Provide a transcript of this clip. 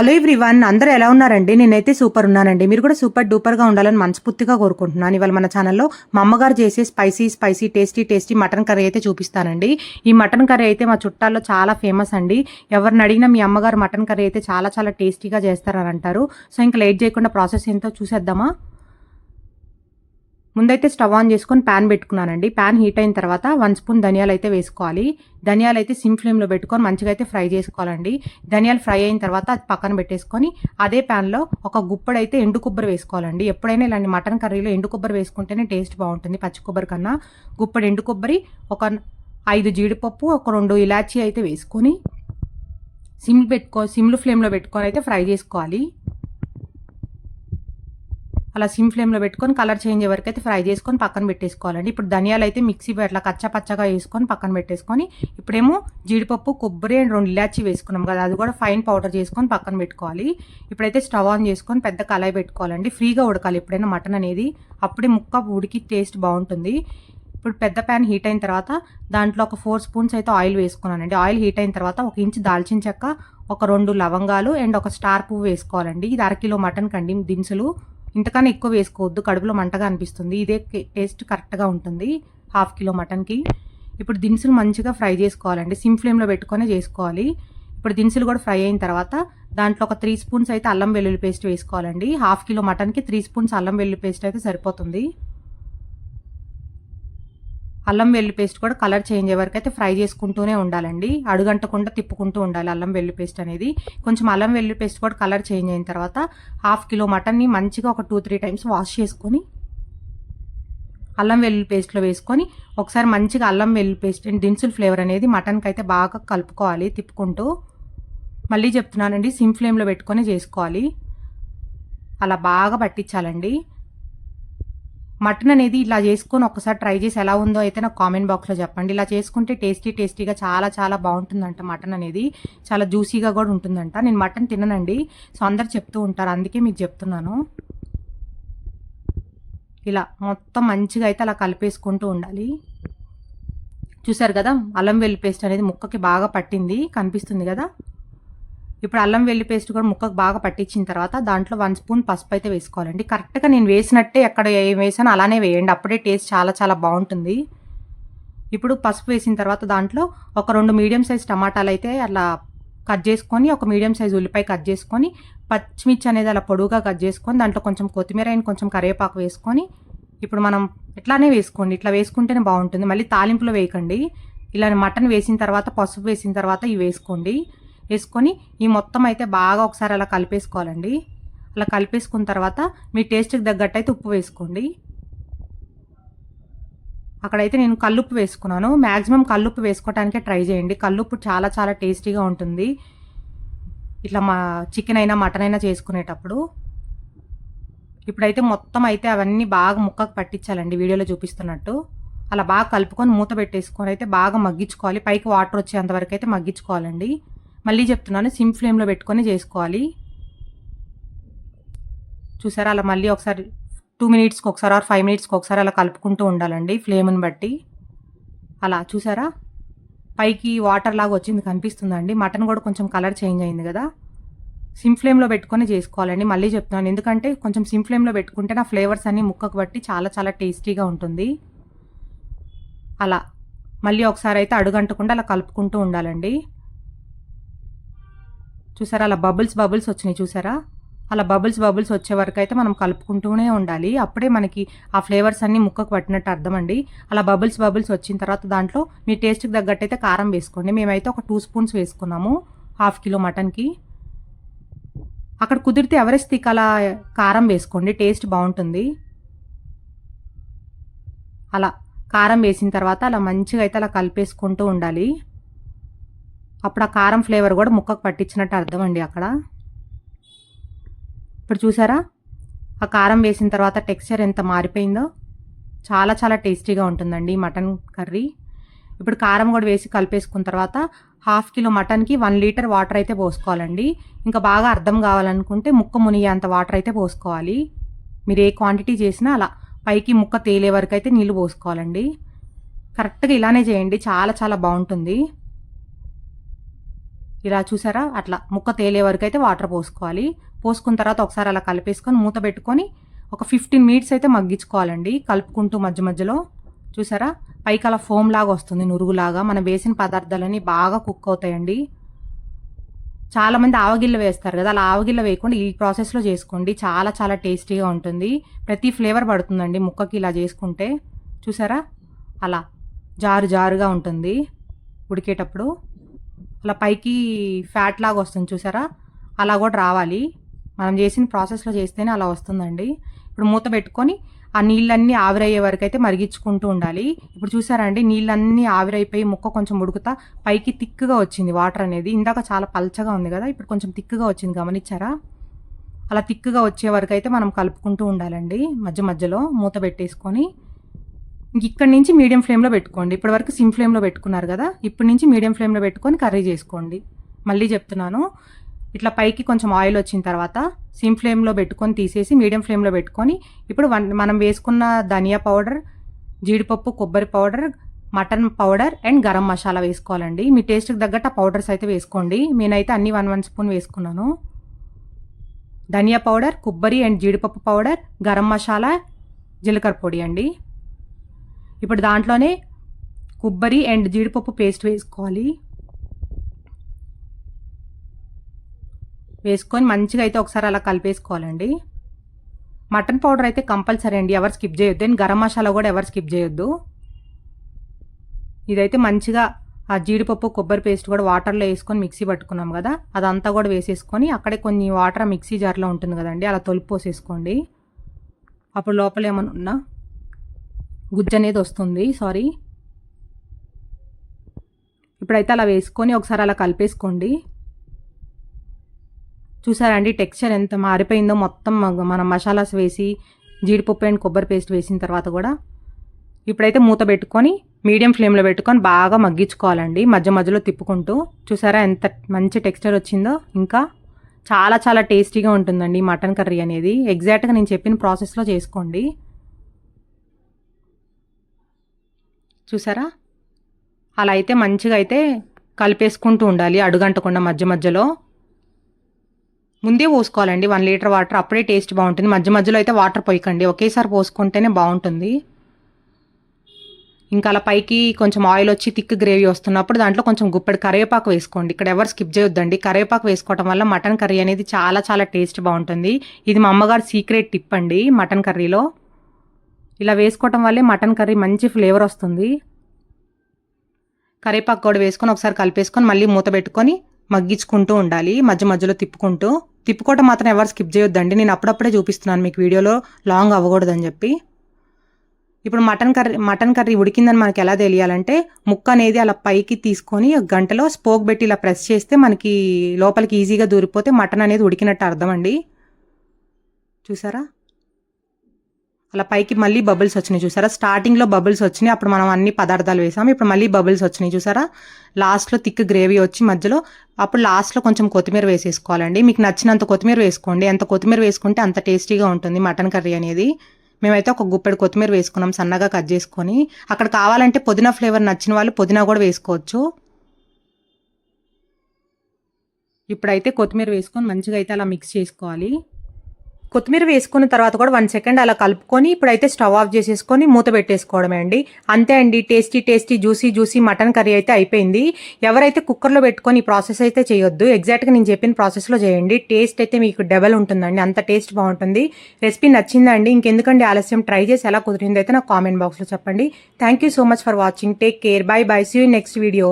Hello everyone అందరూ ఎలా ఉన్నారండి? నేనైతే సూపర్ ఉన్నానండి. మీరు కూడా సూపర్ డూపర్గా ఉండాలని మనస్ఫూర్తిగా కోరుకుంటున్నాను. ఇవాళ మన ఛానల్లో మా అమ్మగారు చేసే spicy spicy tasty tasty mutton curry అయితే చూపిస్తానండి. ఈ మటన్ కర్రీ అయితే మా చుట్టాల్లో చాలా ఫేమస్ అండి. ఎవరిని అడిగినా మీ అమ్మగారు మటన్ కర్రీ అయితే చాలా చాలా టేస్టీగా చేస్తారని అంటారు. సో ఇంకా లేట్ చేయకుండా ప్రాసెస్ ఏంటో చూసేద్దామా? ముందైతే స్టవ్ ఆన్ చేసుకొని ప్యాన్ పెట్టుకున్నానండి. ప్యాన్ హీట్ అయిన తర్వాత వన్ స్పూన్ ధనియాలు అయితే వేసుకోవాలి. ధనియాలు అయితే సిమ్ ఫ్లేమ్లో పెట్టుకొని మంచిగా అయితే ఫ్రై చేసుకోవాలండి. ధనియాలు ఫ్రై అయిన తర్వాత అది పక్కన పెట్టేసుకొని అదే ప్యాన్లో ఒక గుప్పడైతే ఎండు కొబ్బరి వేసుకోవాలండి. ఎప్పుడైనా ఇలాంటి మటన్ కర్రీలో ఎండు కొబ్బరి వేసుకుంటేనే టేస్ట్ బాగుంటుంది పచ్చి కొబ్బరి కన్నా. గుప్పడి ఎండు కొబ్బరి ఒక ఐదు జీడిపప్పు ఒక రెండు ఇలాచీ అయితే వేసుకొని సిమ్ పెట్టుకో సిమ్లు ఫ్లేమ్లో పెట్టుకొని అయితే ఫ్రై చేసుకోవాలి. అలా సిమ్ ఫ్లేమ్లో పెట్టుకొని కలర్ చేంజ్ వరకు అయితే ఫ్రై చేసుకొని పక్కన పెట్టేసుకోవాలండి. ఇప్పుడు ధనియాలు అయితే మిక్సీ అట్లా కచ్చపచ్చగా వేసుకొని పక్కన పెట్టేసుకొని ఇప్పుడేమో జీడిపప్పు కొబ్బరి అండ్ రెండు ఇలాచి వేసుకున్నాం కదా అది కూడా ఫైన్ పౌడర్ చేసుకొని పక్కన పెట్టుకోవాలి. ఇప్పుడైతే స్టవ్ ఆన్ చేసుకొని పెద్ద కళాయి పెట్టుకోవాలండి. ఫ్రీగా ఉడకాలి ఎప్పుడైనా మటన్ అనేది. అప్పుడే ముక్క ఉడికి టేస్ట్ బాగుంటుంది. ఇప్పుడు పెద్ద ప్యాన్ హీట్ అయిన తర్వాత దాంట్లో ఒక ఫోర్ స్పూన్స్ అయితే ఆయిల్ వేసుకున్నానండి. ఆయిల్ హీట్ అయిన తర్వాత ఒక ఇంచు దాల్చిన చెక్క ఒక రెండు లవంగాలు అండ్ ఒక స్టార్ పువ్వు వేసుకోవాలండి. ఇది అరకిలో మటన్ కండి దినుసులు. ఇంతకన్నా ఎక్కువ వేసుకోవద్దు కడుపులో మంటగా అనిపిస్తుంది. ఇదే టేస్ట్ కరెక్ట్గా ఉంటుంది హాఫ్ కిలో మటన్కి. ఇప్పుడు దినుసులు మంచిగా ఫ్రై చేసుకోవాలండి. సిమ్ ఫ్లేమ్లో పెట్టుకొని చేసుకోవాలి. ఇప్పుడు దినుసులు కూడా ఫ్రై అయిన తర్వాత దాంట్లో ఒక త్రీ స్పూన్స్ అయితే అల్లం వెల్లుల్లి పేస్ట్ వేసుకోవాలండి. హాఫ్ కిలో మటన్కి త్రీ స్పూన్స్ అల్లం వెల్లుల్లి పేస్ట్ అయితే సరిపోతుంది. అల్లం వెల్లు పేస్ట్ కూడా కలర్ చేంజ్ అయ్యే వరకు అయితే ఫ్రై చేసుకుంటూనే ఉండాలండి. అడుగంటకుండా తిప్పుకుంటూ ఉండాలి అల్లం వెల్లు పేస్ట్ అనేది. కొంచెం అల్లం వెల్లు పేస్ట్ కూడా కలర్ చేంజ్ అయిన తర్వాత హాఫ్ కిలో మటన్ని మంచిగా ఒక టూ త్రీ టైమ్స్ వాష్ చేసుకొని అల్లం వెల్లుల్లి పేస్ట్లో వేసుకొని ఒకసారి మంచిగా అల్లం వెల్లుల్లి పేస్ట్ దినుసుల ఫ్లేవర్ అనేది మటన్కి అయితే బాగా కలుపుకోవాలి తిప్పుకుంటూ. మళ్ళీ చెప్తున్నానండి సిమ్ ఫ్లేమ్లో పెట్టుకొని చేసుకోవాలి. అలా బాగా పట్టించాలండి. మటన్ అనేది ఇలా చేసుకొని ఒకసారి ట్రై చేసి ఎలా ఉందో అయితే నాకు కామెంట్ బాక్స్లో చెప్పండి. ఇలా చేసుకుంటే టేస్టీ టేస్టీగా చాలా చాలా బాగుంటుందంట మటన్ అనేది. చాలా జ్యూసీగా కూడా ఉంటుందంట. నేను మటన్ తిననండి. సో అందరు చెప్తూ ఉంటారు. అందుకే మీకు చెప్తున్నాను. ఇలా మొత్తం మంచిగా అయితే అలా కలిపేసుకుంటూ ఉండాలి. చూసారు కదా? అల్లం వెల్లి పేస్ట్ అనేది ముక్కకి బాగా పట్టింది. కనిపిస్తుంది కదా? ఇప్పుడు అల్లం వెల్లి పేస్ట్ కూడా ముక్కకు బాగా పట్టించిన తర్వాత దాంట్లో వన్ స్పూన్ పసుపు అయితే వేసుకోవాలండి. కరెక్ట్గా నేను వేసినట్టే ఎక్కడ ఏం వేసానో అలానే వేయండి. అప్పుడే టేస్ట్ చాలా చాలా బాగుంటుంది. ఇప్పుడు పసుపు వేసిన తర్వాత దాంట్లో ఒక రెండు మీడియం సైజ్ టమాటాలు అయితే అలా కట్ చేసుకొని ఒక మీడియం సైజ్ ఉల్లిపాయ కట్ చేసుకొని పచ్చిమిర్చి అనేది అలా పొడువుగా కట్ చేసుకొని దాంట్లో కొంచెం కొత్తిమీర అండ్ కొంచెం కరివేపాకు వేసుకొని ఇప్పుడు మనం ఇట్లానే వేసుకోండి. ఇట్లా వేసుకుంటేనే బాగుంటుంది. మళ్ళీ తాలింపులో వేయకండి. ఇలా మటన్ వేసిన తర్వాత పసుపు వేసిన తర్వాత ఇవి వేసుకోండి. వేసుకొని ఈ మొత్తం అయితే బాగా ఒకసారి అలా కలిపేసుకోవాలండి. అలా కలిపేసుకున్న తర్వాత మీ టేస్ట్కి తగ్గట్టు అయితే ఉప్పు వేసుకోండి. అక్కడైతే నేను కల్లుప్పు వేసుకున్నాను. మ్యాక్సిమం కల్లుప్పు వేసుకోవటానికే ట్రై చేయండి. కల్లుప్పు చాలా చాలా టేస్టీగా ఉంటుంది. ఇట్లా మా చికెన్ అయినా మటన్ అయినా చేసుకునేటప్పుడు. ఇప్పుడైతే మొత్తం అయితే అవన్నీ బాగా ముక్కకు పట్టించాలండి వీడియోలో చూపిస్తున్నట్టు. అలా బాగా కలుపుకొని మూత పెట్టేసుకొని అయితే బాగా మగ్గించుకోవాలి. పైకి వాటర్ వచ్చేంతవరకు అయితే మగ్గించుకోవాలండి. మళ్ళీ చెప్తున్నాను సిమ్ ఫ్లేమ్లో పెట్టుకొని చేసుకోవాలి. చూసారా అలా మళ్ళీ ఒకసారి టూ మినిట్స్కి ఒకసారి ఆర్ ఫైవ్ మినిట్స్కి ఒకసారి అలా కలుపుకుంటూ ఉండాలండి ఫ్లేమ్ని బట్టి. అలా చూసారా పైకి వాటర్ లాగా వచ్చింది కనిపిస్తుందండి. మటన్ కూడా కొంచెం కలర్ చేంజ్ అయింది కదా. సిమ్ ఫ్లేమ్లో పెట్టుకొని చేసుకోవాలండి. మళ్ళీ చెప్తున్నాను ఎందుకంటే కొంచెం సిమ్ ఫ్లేమ్లో పెట్టుకుంటే నా ఫ్లేవర్స్ అన్నీ ముక్కకు బట్టి చాలా చాలా టేస్టీగా ఉంటుంది. అలా మళ్ళీ ఒకసారి అయితే అడుగంటకుండా అలా కలుపుకుంటూ ఉండాలండి. చూసారా? అలా బబుల్స్ బబుల్స్ వచ్చినాయి చూసారా? అలా బబుల్స్ బబుల్స్ వచ్చే వరకు అయితే మనం కలుపుకుంటూనే ఉండాలి. అప్పుడే మనకి ఆ ఫ్లేవర్స్ అన్నీ ముక్కకు పట్టినట్టు అర్థం అండి అలా బబుల్స్ బబుల్స్ వచ్చిన తర్వాత దాంట్లో మీ టేస్ట్కి తగ్గట్టు అయితే కారం వేసుకోండి. మేమైతే ఒక టూ స్పూన్స్ వేసుకున్నాము హాఫ్ కిలో మటన్కి. అక్కడ కుదిరితే ఎవరెస్ట్ అలా కారం వేసుకోండి. టేస్ట్ బాగుంటుంది. అలా కారం వేసిన తర్వాత అలా మంచిగా అయితే అలా కలిపేసుకుంటూ ఉండాలి. అప్పుడు ఆ కారం ఫ్లేవర్ కూడా ముక్కకు పట్టించినట్టు అర్థం అండి అక్కడ. ఇప్పుడు చూసారా? ఆ కారం వేసిన తర్వాత టెక్స్చర్ ఎంత మారిపోయిందో. చాలా చాలా టేస్టీగా ఉంటుందండి మటన్ కర్రీ. ఇప్పుడు కారం కూడా వేసి కలిపేసుకున్న తర్వాత హాఫ్ కిలో మటన్కి వన్ లీటర్ వాటర్ అయితే పోసుకోవాలండి. ఇంకా బాగా అర్థం కావాలనుకుంటే ముక్క మునిగేంత వాటర్ అయితే పోసుకోవాలి. మీరు ఏ క్వాంటిటీ చేసినా అలా పైకి ముక్క తేలే వరకు అయితే నీళ్ళు పోసుకోవాలండి. కరెక్ట్గా ఇలానే చేయండి. చాలా చాలా బాగుంటుంది. ఇలా చూసారా? అట్లా ముక్క తేలే వరకు అయితే వాటర్ పోసుకోవాలి. పోసుకున్న తర్వాత ఒకసారి అలా కలిపేసుకొని మూత పెట్టుకొని ఒక ఫిఫ్టీన్ మినిట్స్ అయితే మగ్గించుకోవాలండి. కలుపుకుంటూ మధ్య మధ్యలో. చూసారా? పైకి అలా ఫోమ్ లాగా వస్తుంది నురుగులాగా. మనం వేసిన పదార్థాలన్నీ బాగా కుక్ అవుతాయండి. చాలామంది ఆవగిల్ల వేస్తారు కదా? అలా ఆవగిల్ల వేయకుండా ఈ ప్రాసెస్లో చేసుకోండి. చాలా చాలా టేస్టీగా ఉంటుంది. ప్రతి ఫ్లేవర్ పడుతుందండి ముక్కకి ఇలా చేసుకుంటే. చూసారా? అలా జారు జారుగా ఉంటుంది ఉడికేటప్పుడు. అలా పైకి ఫ్యాట్ లాగా వస్తుంది చూసారా? అలా కూడా రావాలి. మనం చేసిన ప్రాసెస్లో చేస్తేనే అలా వస్తుందండి. ఇప్పుడు మూత పెట్టుకొని ఆ నీళ్ళన్నీ ఆవిరయ్యే వరకు అయితే మరిగించుకుంటూ ఉండాలి. ఇప్పుడు చూసారండి నీళ్ళన్నీ ఆవిరైపోయి ముక్క కొంచెం ఉడుకుతా పైకి తిక్కుగా వచ్చింది వాటర్ అనేది. ఇందాక చాలా పల్చగా ఉంది కదా? ఇప్పుడు కొంచెం తిక్కుగా వచ్చింది. గమనించారా? అలా తిక్కుగా వచ్చే వరకు అయితే మనం కలుపుకుంటూ ఉండాలండి. మధ్య మధ్యలో మూత పెట్టేసుకొని ఇక్కడి నుంచి మీడియం ఫ్లేమ్లో పెట్టుకోండి. ఇప్పటి వరకు సిమ్ ఫ్లేమ్లో పెట్టుకున్నారు కదా ఇప్పటి నుంచి మీడియం ఫ్లేమ్లో పెట్టుకొని కర్రీ చేసుకోండి. మళ్ళీ చెప్తున్నాను ఇట్లా పైకి కొంచెం ఆయిల్ వచ్చిన తర్వాత సిమ్ ఫ్లేమ్లో పెట్టుకొని తీసేసి మీడియం ఫ్లేమ్లో పెట్టుకొని ఇప్పుడు వన్ మనం వేసుకున్న ధనియా పౌడర్ జీడిపప్పు కొబ్బరి powder mutton powder and garam masala వేసుకోవాలండి. మీ టేస్ట్కి తగ్గట్టు ఆ పౌడర్స్ అయితే వేసుకోండి. నేనైతే అన్ని వన్ వన్ స్పూన్ వేసుకున్నాను. ధనియా పౌడర్ కొబ్బరి అండ్ జీడిపప్పు పౌడర్ గరం మసాలా జీలకర్ర పొడి అండి. ఇప్పుడు దాంట్లోనే కొబ్బరి అండ్ జీడిపప్పు పేస్ట్ వేసుకోవాలి. వేసుకొని మంచిగా అయితే ఒకసారి అలా కలిపేసుకోవాలండి. మటన్ పౌడర్ అయితే కంపల్సరీ అండి ఎవరు స్కిప్ చేయొద్దు. అండ్ గరం మసాలా కూడా ఎవరు స్కిప్ చేయొద్దు. ఇదైతే మంచిగా ఆ జీడిపప్పు కొబ్బరి పేస్ట్ కూడా వాటర్లో వేసుకొని మిక్సీ పట్టుకున్నాం కదా అదంతా కూడా వేసేసుకొని అక్కడే కొన్ని వాటర్ మిక్సీ జార్లో ఉంటుంది కదండి అలా తొలిపి పోసేసుకోండి అప్పుడు లోపల ఏమైనా ఉన్నా గుజ్జు అనేది వస్తుంది సారీ. ఇప్పుడైతే అలా వేసుకొని ఒకసారి అలా కలిపేసుకోండి. చూసారండి టెక్స్చర్ ఎంత మారిపోయిందో మొత్తం మనం మసాలాస్ వేసి జీడిపప్పు అండ్ కొబ్బరి పేస్ట్ వేసిన తర్వాత కూడా. ఇప్పుడైతే మూత పెట్టుకొని మీడియం ఫ్లేమ్లో పెట్టుకొని బాగా మగ్గించుకోవాలండి మధ్య మధ్యలో తిప్పుకుంటూ. చూసారా ఎంత మంచి టెక్స్చర్ వచ్చిందో. ఇంకా చాలా చాలా టేస్టీగా ఉంటుందండి మటన్ కర్రీ అనేది. ఎగ్జాక్ట్గా నేను చెప్పిన ప్రాసెస్లో చేసుకోండి. చూసారా? అలా అయితే మంచిగా అయితే కలిపేసుకుంటూ ఉండాలి అడుగంటకుండా మధ్య మధ్యలో. ముందే పోసుకోవాలండి. వన్ లీటర్ వాటర్ అప్పుడే టేస్ట్ బాగుంటుంది. మధ్య మధ్యలో అయితే వాటర్ పోయకండి. ఒకేసారి పోసుకుంటేనే బాగుంటుంది. ఇంకా అలా పైకి కొంచెం ఆయిల్ వచ్చి థిక్ గ్రేవీ వస్తున్నప్పుడు దాంట్లో కొంచెం గుప్పెడు కరివేపాకు వేసుకోండి. ఇక్కడ ఎవరు స్కిప్ చేయొద్దండి. కరివేపాకు వేసుకోవటం వల్ల మటన్ కర్రీ అనేది చాలా చాలా టేస్ట్ బాగుంటుంది. ఇది మా అమ్మగారు సీక్రెట్ టిప్ అండి మటన్ కర్రీలో. ఇలా వేసుకోవటం వల్లే మటన్ కర్రీ మంచి ఫ్లేవర్ వస్తుంది. కరివేపాకు కూడా వేసుకొని ఒకసారి కలిపేసుకొని మళ్ళీ మూత పెట్టుకొని మగ్గించుకుంటూ ఉండాలి. మధ్య మధ్యలో తిప్పుకుంటూ. తిప్పుకోవటం మాత్రం ఎవరు స్కిప్ చేయొద్దండి. నేను అప్పుడప్పుడే చూపిస్తున్నాను మీకు వీడియోలో. లాంగ్ అవ్వకూడదని చెప్పి. ఇప్పుడు మటన్ కర్రీ మటన్ కర్రీ ఉడికిందని మనకి ఎలా తెలియాలంటే ముక్క అనేది అలా పైకి తీసుకొని ఒక గంటలో స్పోక్ పెట్టి ఇలా ప్రెస్ చేస్తే మనకి లోపలికి ఈజీగా దూరిపోతే మటన్ అనేది ఉడికినట్టు అర్థం అండి చూసారా? అలా పైకి మళ్ళీ బబుల్స్ వచ్చినాయి చూసారా? స్టార్టింగ్లో బబుల్స్ వచ్చినాయి. అప్పుడు మనం అన్ని పదార్థాలు వేసాం. ఇప్పుడు మళ్ళీ బబుల్స్ వచ్చినాయి చూసారా? లాస్ట్లో థిక్ గ్రేవీ వచ్చి మధ్యలో అప్పుడు లాస్ట్లో కొంచెం కొత్తిమీర వేసేసుకోవాలండి. మీకు నచ్చినంత కొత్తిమీర వేసుకోండి. ఎంత కొత్తిమీర వేసుకుంటే అంత టేస్టీగా ఉంటుంది మటన్ కర్రీ అనేది. మేమైతే ఒక గుప్పెడు కొత్తిమీర వేసుకున్నాం సన్నగా కట్ చేసుకొని. అక్కడ కావాలంటే పుదీనా ఫ్లేవర్ నచ్చిన వాళ్ళు పుదీనా కూడా వేసుకోవచ్చు. ఇప్పుడైతే కొత్తిమీర వేసుకొని మంచిగా అయితే అలా మిక్స్ చేసుకోవాలి. కొత్తిమీర వేసుకున్న తర్వాత కూడా వన్ సెకండ్ అలా కలుపుకొని ఇప్పుడైతే స్టవ్ ఆఫ్ చేసేసుకొని మూత పెట్టేసుకోవడమే అండి. అంతే అండి tasty tasty juicy juicy mutton curry అయితే అయిపోయింది. ఎవరైతే కుక్కర్లో పెట్టుకొని ఈ ప్రాసెస్ అయితే చేయొద్దు ఎగ్జాక్ట్గా నేను చెప్పిన ప్రాసెస్లో చేయండి. టేస్ట్ అయితే మీకు డబల్ ఉంటుందండి అంత టేస్ట్ బాగుంటుంది. రెసిపీ నచ్చిందండి ఇంకెందుకండి ఆలస్యం? ట్రై చేసి ఎలా కుదిరిందైతే నాకు కామెంట్ బాక్స్లో చెప్పండి. Thank you so much for watching take care bye bye see you next video